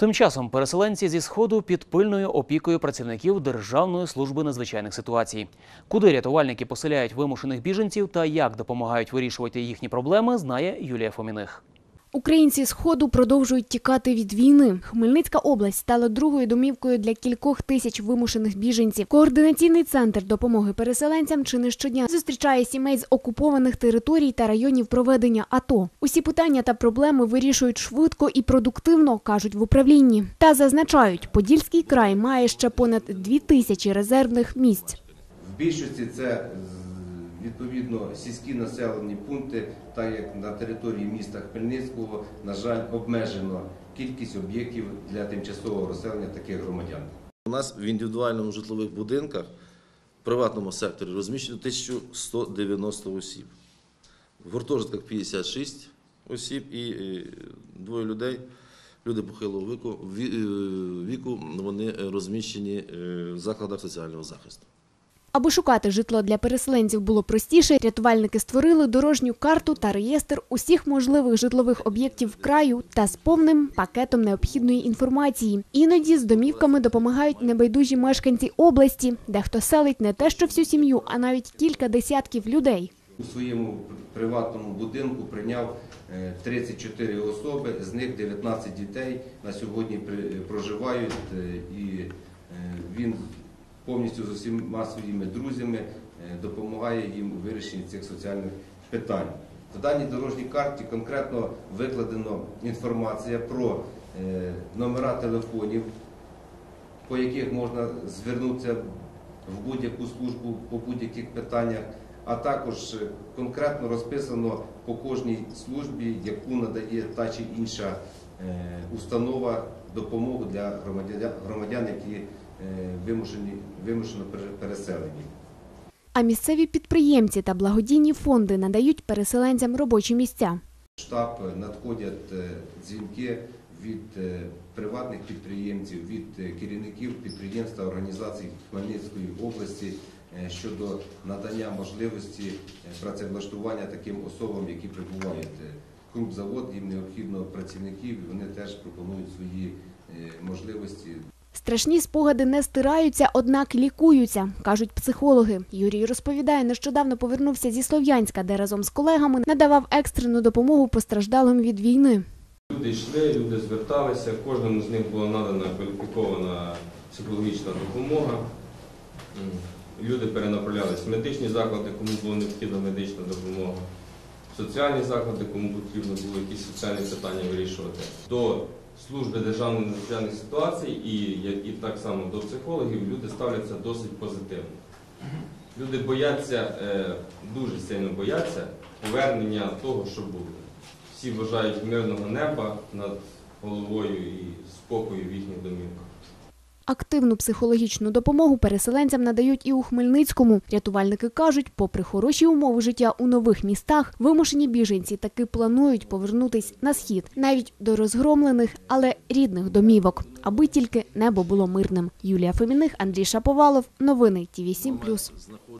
Тим часом переселенці зі сходу під пильною опікою працівників Державної служби надзвичайних ситуацій. Куди рятувальники поселяють вимушених біженців та як допомагають вирішувати їхні проблеми, знає Юлія Фоміних. Українці сходу продовжують тікати від війни. Хмельницька область стала другою домівкою для кількох тисяч вимушених біженців. Координаційний центр допомоги переселенцям чи не щодня зустрічає сімей з окупованих територій та районів проведення АТО. Усі питання та проблеми вирішують швидко і продуктивно, кажуть в управлінні. Та зазначають, Подільський край має ще понад дві тисячі резервних місць. В більшості це відповідно сільські населені пункти, так як на території міста Хмельницького, на жаль, обмежено кількість об'єктів для тимчасового розселення таких громадян. У нас в індивідуальному житлових будинках в приватному секторі розміщено 1190 осіб. В гуртожитках 56 осіб і е, двоє людей, люди похилого віку, е, віку вони розміщені е, в закладах соціального захисту. Аби шукати житло для переселенців було простіше, рятувальники створили дорожню карту та реєстр усіх можливих житлових об'єктів краю та з повним пакетом необхідної інформації. Іноді з домівками допомагають небайдужі мешканці області, де хто селить не те, що всю сім'ю, а навіть кілька десятків людей. У своєму приватному будинку прийняв е, 34 особи, з них 19 дітей на сьогодні проживають е, і е, він повністю з усіма своїми друзями е, допомагає їм у вирішенні цих соціальних питань. В даній дорожній карті конкретно викладено інформація про е, номера телефонів, по яких можна звернутися в будь-яку службу по будь-яких питаннях, а також е, конкретно розписано по кожній службі, яку надає та чи інша установа допомогу для громадян, які вимушені, вимушено пере- переселені. А місцеві підприємці та благодійні фонди надають переселенцям робочі місця. Штаб надходять е, дзвінки від е, приватних підприємців, від е, керівників підприємств та організацій Хмельницької області е, щодо надання можливості е, працевлаштування таким особам, які прибувають. Е, Крупзавод, їм необхідно працівників, і вони теж пропонують свої е, можливості Страшні спогади не стираються, однак лікуються, кажуть психологи. Юрій розповідає, нещодавно повернувся зі Слов'янська, де разом з колегами надавав екстрену допомогу постраждалим від війни. Люди йшли, люди зверталися, кожному з них була надана кваліфікована психологічна допомога. Люди перенаправлялись в медичні заклади, кому була необхідна медична допомога, соціальні заклади, кому потрібно було якісь соціальні питання вирішувати. До служби державної надзвичайних ситуацій і, і так само до психологів люди ставляться досить позитивно. Люди бояться, е, дуже сильно бояться повернення того, що було. Всі вважають мирного неба над головою і спокою в їхніх домівках. Активну психологічну допомогу переселенцям надають і у Хмельницькому. Рятувальники кажуть, попри хороші умови життя у нових містах, вимушені біженці таки планують повернутись на схід, навіть до розгромлених, але рідних домівок, аби тільки небо було мирним. Юлія Феміних, Андрій Шаповалов. Новини ТІВІ 7+.